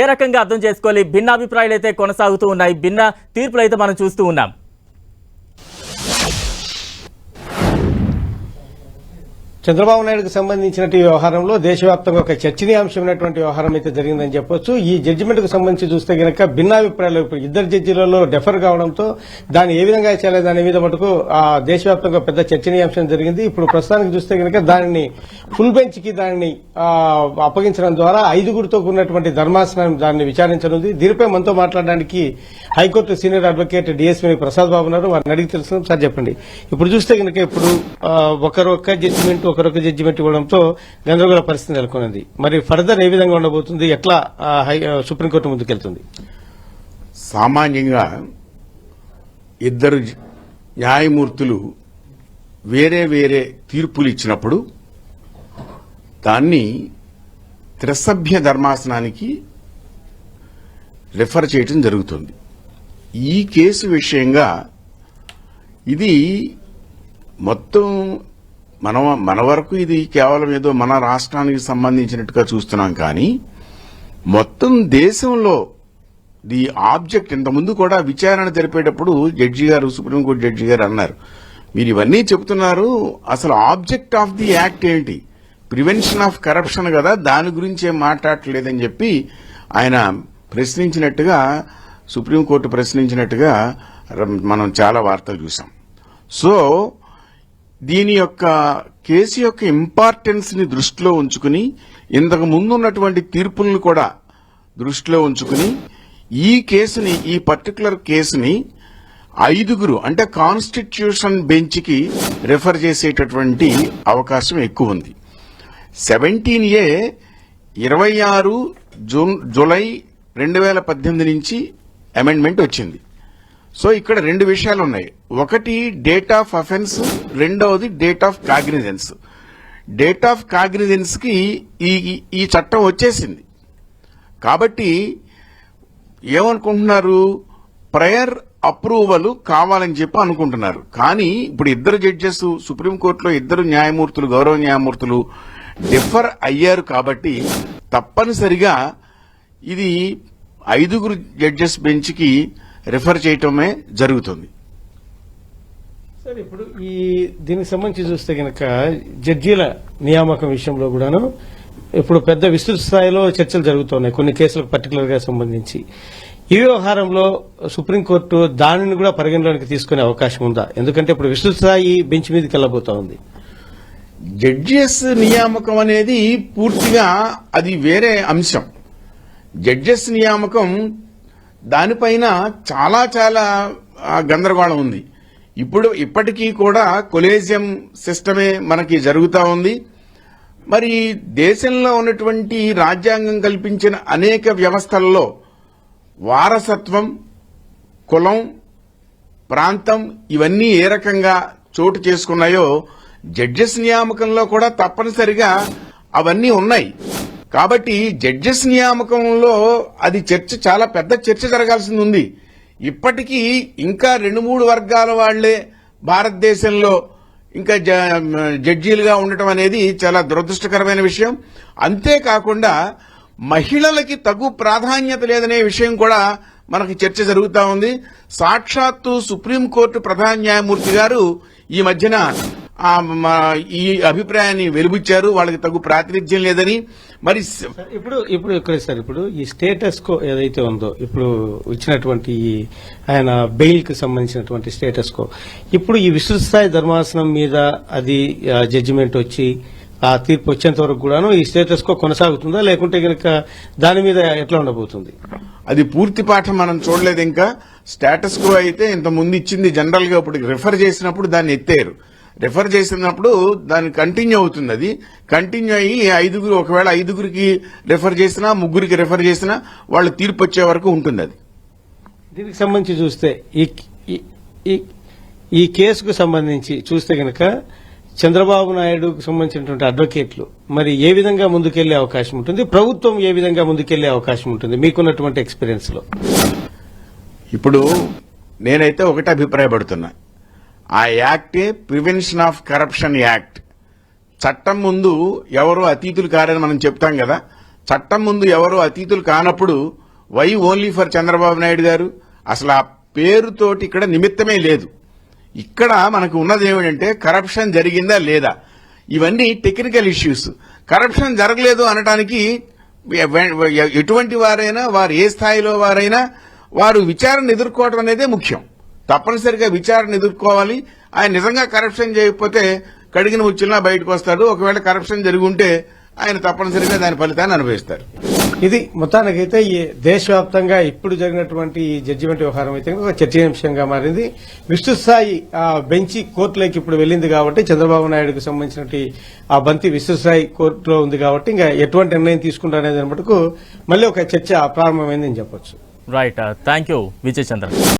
ఏ రకంగా అర్థం చేసుకోవాలి? భిన్నాభిప్రాయాలు అయితే కొనసాగుతూ ఉన్నాయి. భిన్న తీర్పులు అయితే మనం చూస్తూ ఉన్నాం. చంద్రబాబు నాయుడుకు సంబంధించినటువంటి వ్యవహారంలో దేశవ్యాప్తంగా ఒక చర్చనీయాంశమైనటువంటి వ్యవహారం అయితే జరిగిందని చెప్పొచ్చు. ఈ జడ్జిమెంట్కు సంబంధించి చూస్తే గనక భిన్నాభిప్రాయాలు ఇప్పుడు ఇద్దరు జడ్జీలలో డెఫర్ కావడంతో దాన్ని ఏ విధంగా చేయాలి దాని మీద మటుకు ఆ దేశవ్యాప్తంగా పెద్ద చర్చనీయాంశం జరిగింది. ఇప్పుడు ప్రస్తుతానికి చూస్తే గనక దానిని ఫుల్ బెంచ్కి దానిని అప్పగించడం ద్వారా ఐదుగురితో కూడినటువంటి ధర్మాసనం దాన్ని విచారించనుంది. దీనిపై మనతో మాట్లాడడానికి high court senior advocate DSP Prasad Babu ఉన్నారు. వారిని అడిగి తెలుసు సార్ చెప్పండి. ఇప్పుడు చూస్తే గనక ఇప్పుడు ఆ, ఒకరొక్క జడ్జిమెంట్ ఒకరొక జడ్జిమెంట్ ఇవ్వడంతో గందరగోళ పరిస్థితి నెలకొన్నది మరి ఫర్దర్ ఏ విధంగా ఉండబోతుంది? ఎట్లా సుప్రీంకోర్టు ముందుకెళ్తుంది? సామాన్యంగా ఇద్దరు న్యాయమూర్తులు వేరే వేరే తీర్పులు ఇచ్చినప్పుడు దాన్ని త్రిసభ్య ధర్మాసనానికి రిఫర్ చేయటం జరుగుతుంది. ఈ కేసు విషయంగా ఇది మొత్తం మన మన వరకు ఇది కేవలం ఏదో మన రాష్ట్రానికి సంబంధించినట్టుగా చూస్తున్నాం కానీ మొత్తం దేశంలో ది ఆబ్జెక్ట్ ఇంతకుముందు కూడా విచారణ జరిపేటప్పుడు జడ్జి గారు సుప్రీంకోర్టు జడ్జి గారు అన్నారు. మీరు ఇవన్నీ చెబుతున్నారు అసలు ఆబ్జెక్ట్ ఆఫ్ ది యాక్ట్ ఏంటి? ప్రివెన్షన్ ఆఫ్ కరప్షన్ కదా దాని గురించి మాట్లాడలేదని చెప్పి ఆయన ప్రశ్నించినట్టుగా సుప్రీంకోర్టు ప్రశ్నించినట్టుగా మనం చాలా వార్తలు చూసాం సో దీని యొక్క కేసు యొక్క ఇంపార్టెన్స్ని దృష్టిలో ఉంచుకుని ఇంతకు ముందు ఉన్నటువంటి తీర్పులను కూడా దృష్టిలో ఉంచుకుని ఈ కేసుని ఈ పర్టికులర్ కేసుని ఐదుగురు అంటే కాన్స్టిట్యూషన్ బెంచ్కి రిఫర్ చేసేటటువంటి అవకాశం ఎక్కువ ఉంది. సెవెంటీన్ ఏ ఇరవై ఆరు జూన్ జూలై రెండు వేల పద్దెనిమిది నుంచి అమెండ్మెంట్ వచ్చింది. సో ఇక్కడ రెండు విషయాలు ఉన్నాయి. ఒకటి డేట్ ఆఫ్ అఫెన్స్ రెండవది date of cognizance date of కాగ్నిజెన్స్కి ఈ ఈ- చట్టం వచ్చేసింది. కాబట్టి ఏమనుకుంటున్నారు? ప్రయర్ అప్రూవల్ కావాలని చెప్పి అనుకుంటున్నారు. కానీ ఇప్పుడు ఇద్దరు జడ్జెస్ సుప్రీంకోర్టులో ఇద్దరు న్యాయమూర్తులు గౌరవ న్యాయమూర్తులు డిఫర్ అయ్యారు కాబట్టి తప్పనిసరిగా ఇది ఐదుగురు జడ్జెస్ బెంచ్కి రిఫర్ చేయటమే జరుగుతుంది. సార్ ఇప్పుడు ఈ దీనికి సంబంధించి చూస్తే గనక జడ్జీల నియామకం విషయంలో కూడాను ఇప్పుడు పెద్ద విస్తృత స్థాయిలో చర్చలు జరుగుతున్నాయి కొన్ని కేసులకు పర్టికులర్గా సంబంధించి. ఈ వ్యవహారంలో సుప్రీంకోర్టు దానిని కూడా పరిగణలోకి తీసుకునే అవకాశం ఉందా? ఎందుకంటే ఇప్పుడు విస్తృత స్థాయి బెంచ్ మీదకి వెళ్ళబోతా ఉంది. జడ్జెస్ నియామకం అనేది పూర్తిగా అది వేరే అంశం. జడ్జెస్ నియామకం దానిపైన చాలా చాలా గందరగోళం ఉంది. ఇప్పుడు ఇప్పటికీ కూడా కొలేజియం సిస్టమే మనకి జరుగుతూ ఉంది. మరి దేశంలో ఉన్నటువంటి రాజ్యాంగం కల్పించిన అనేక వ్యవస్థల్లో వారసత్వం కులం ప్రాంతం ఇవన్నీ ఏ రకంగా చోటు చేసుకున్నాయో జడ్జెస్ నియామకంలో కూడా తప్పనిసరిగా అవన్నీ ఉన్నాయి. కాబట్టి జడ్జెస్ నియామకంలో అది చర్చ చాలా పెద్ద చర్చ జరగాల్సింది ఉంది ఇప్పటికీ ఇంకా రెండు మూడు వర్గాల వాళ్ళే భారతదేశంలో ఇంకా జ- జడ్జీలుగా ఉండటం అనేది చాలా దురదృష్టకరమైన విషయం. అంతేకాకుండా మహిళలకి తగు ప్రాధాన్యత లేదనే విషయం కూడా మనకి చర్చ జరుగుతా ఉంది. సాక్షాత్తు సుప్రీంకోర్టు ప్రధాన న్యాయమూర్తి గారు ఈ మధ్యన ఈ అభిప్రాయాన్ని వెలుబుచ్చారు. వాళ్ళకి తగు ప్రాతినిధ్యం లేదని. మరి ఇప్పుడు ఇప్పుడు ఇక్కడ సార్ ఇప్పుడు ఈ స్టేటస్ కో ఏదైతే ఉందో ఇప్పుడు ఇచ్చినటువంటి ఈ ఆయన బెయిల్కి సంబంధించినటువంటి స్టేటస్ కో ఇప్పుడు ఈ విస్తృత స్థాయి ధర్మాసనం మీద అది జడ్జిమెంట్ వచ్చి ఆ తీర్పు వచ్చేంత వరకు కూడాను ఈ స్టేటస్ కో కొనసాగుతుందా? లేకుంటే గనక దాని మీద ఎట్లా ఉండబోతుంది? అది పూర్తి పాఠం మనం చూడలేదు ఇంకా. స్టేటస్ కో అయితే ఇంత ముందు ఇచ్చింది జనరల్గా ఇప్పుడు రిఫర్ చేసినప్పుడు దాన్ని ఎత్తారు రిఫర్ చేసినప్పుడు దాన్ని కంటిన్యూ అవుతుంది అది. కంటిన్యూ అయ్యి ఐదుగురు ఒకవేళ ఐదుగురికి రిఫర్ చేసినా ముగ్గురికి రిఫర్ చేసినా వాళ్ళ తీర్పు వచ్చే వరకు ఉంటుంది అది. దీనికి సంబంధించి చూస్తే ఈ ఈ- కేసుకు సంబంధించి చూస్తే గనక చంద్రబాబు నాయుడుకు సంబంధించినటువంటి అడ్వకేట్లు మరి ఏ విధంగా ముందుకెళ్ళే అవకాశం ఉంటుంది? ప్రభుత్వం ఏ విధంగా ముందుకెళ్ళే అవకాశం ఉంటుంది? మీకున్నటువంటి ఎక్స్పీరియన్స్లో. ఇప్పుడు నేనైతే ఒకటే అభిప్రాయపడుతున్నా. ఆ యాక్టే ప్రివెన్షన్ ఆఫ్ కరప్షన్ యాక్ట్. చట్టం ముందు ఎవరు అతీతులు కారని మనం చెప్తాం కదా. చట్టం ముందు ఎవరో అతీతులు కానప్పుడు why only for Chandrababu Naidu గారు? అసలు ఆ పేరుతోటి ఇక్కడ నిమిత్తమే లేదు. ఇక్కడ మనకు ఉన్నది ఏమిటంటే కరప్షన్ జరిగిందా లేదా? ఇవన్నీ టెక్నికల్ ఇష్యూస్. కరప్షన్ జరగలేదు అనటానికి ఎటువంటి వారైనా వారు ఏ స్థాయిలో వారైనా వారు విచారణ ఎదుర్కోవడం అనేదే ముఖ్యం. తప్పనిసరిగా విచారణ ఎదుర్కోవాలి. ఆయన నిజంగా కరప్షన్ చేయకపోతే కడిగిన ఉచ్చుల్లా బయటకు వస్తాడు. ఒకవేళ కరప్షన్ జరిగి ఉంటే ఆయన తప్పనిసరిగా దాని ఫలితాన్ని అనుభవిస్తారు. ఇది మొత్తానికైతే ఈ దేశవ్యాప్తంగా ఇప్పుడు జరిగినటువంటి ఈ జడ్జిమెంట్ వ్యవహారం అయితే ఒక చర్చనీయాంశంగా మారింది. విస్తృత స్థాయి ఆ, బెంచి కోర్టులోకి ఇప్పుడు వెళ్ళింది కాబట్టి చంద్రబాబు నాయుడుకు సంబంధించినటువంటి ఆ బంతి విస్తృత స్థాయి కోర్టులో ఉంది కాబట్టి ఇంకా ఎటువంటి నిర్ణయం తీసుకుంటారనే దాని మటుకు మళ్ళీ ఒక చర్చ ప్రారంభమైందని చెప్పొచ్చు. Right thank you Vijay Chandra